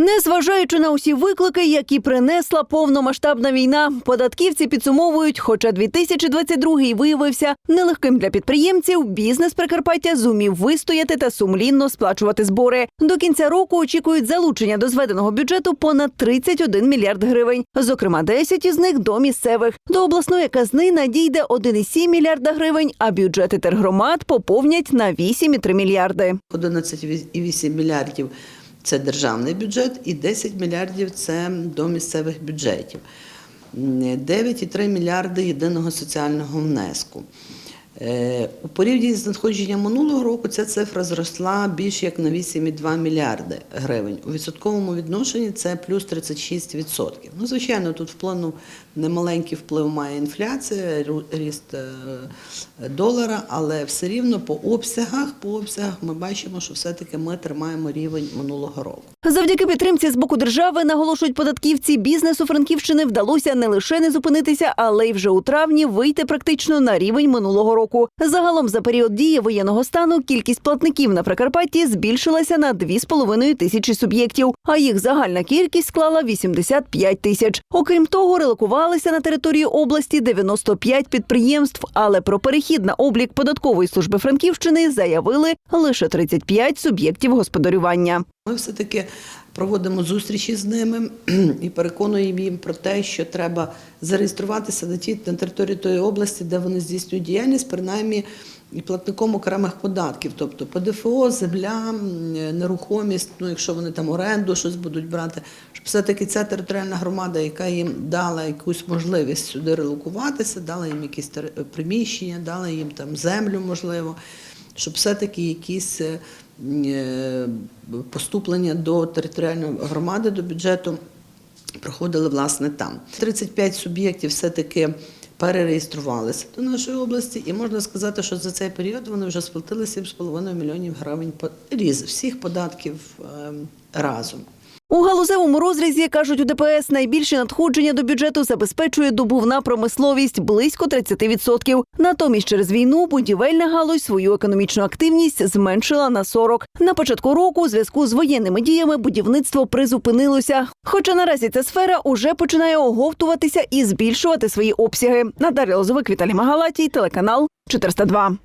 Незважаючи на усі виклики, які принесла повномасштабна війна, податківці підсумовують, хоча 2022 виявився нелегким для підприємців, бізнес Прикарпаття зумів вистояти та сумлінно сплачувати збори. До кінця року очікують залучення до зведеного бюджету понад 31 мільярд гривень. Зокрема, 10 із них до місцевих. До обласної казни надійде 1,7 мільярда гривень, а бюджети тергромад поповнять на 8,3 мільярди. 11,8 мільярдів це державний бюджет і 10 мільярдів це до місцевих бюджетів. 9,3 мільярди єдиного соціального внеску. Е, У порівнянні з надходженням минулого року ця цифра зросла більш як на 8,2 мільярди гривень. У відсотковому відношенні це плюс 36%. Ну, звичайно, тут вплинув немаленький вплив має інфляція, ріст е, долара, але все рівно по обсягах, по обсягах ми бачимо, що все-таки ми тримаємо рівень минулого року. Завдяки підтримці з боку держави наголошують податківці. Бізнесу Франківщини вдалося не лише не зупинитися, але й вже у травні вийти практично на рівень минулого року. Загалом за період дії воєнного стану кількість платників на Прикарпатті збільшилася на 2,5 тисячі суб'єктів, а їх загальна кількість склала 85 тисяч. Окрім того, релокувалися на території області 95 підприємств. Але про перехід на облік податкової служби Франківщини заявили лише 35 суб'єктів господарювання. Ми все-таки проводимо зустрічі з ними і переконуємо їм про те, що треба зареєструватися на ті на території тої області, де вони здійснюють діяльність, принаймні і платником окремих податків, тобто ПДФО, земля, нерухомість, ну якщо вони там оренду щось будуть брати, щоб все-таки ця територіальна громада, яка їм дала якусь можливість сюди релокуватися, дала їм якісь тери- приміщення, дала їм там землю, можливо, щоб все-таки якісь е, е, поступлення до територіальної громади, до бюджету проходили власне там. 35 суб'єктів все-таки перереєструвалися до нашої області, і можна сказати, що за цей період вони вже сплатили 7,5 мільйонів гривень різ всіх податків ем, разом. У галузевому розрізі кажуть у ДПС найбільші надходження до бюджету забезпечує добувна промисловість близько 30%. Натомість через війну будівельна галузь свою економічну активність зменшила на 40%. На початку року у зв'язку з воєнними діями будівництво призупинилося. Хоча наразі ця сфера уже починає оговтуватися і збільшувати свої обсяги. Наталя Лозовик, Віталій Магалатій, телеканал 402.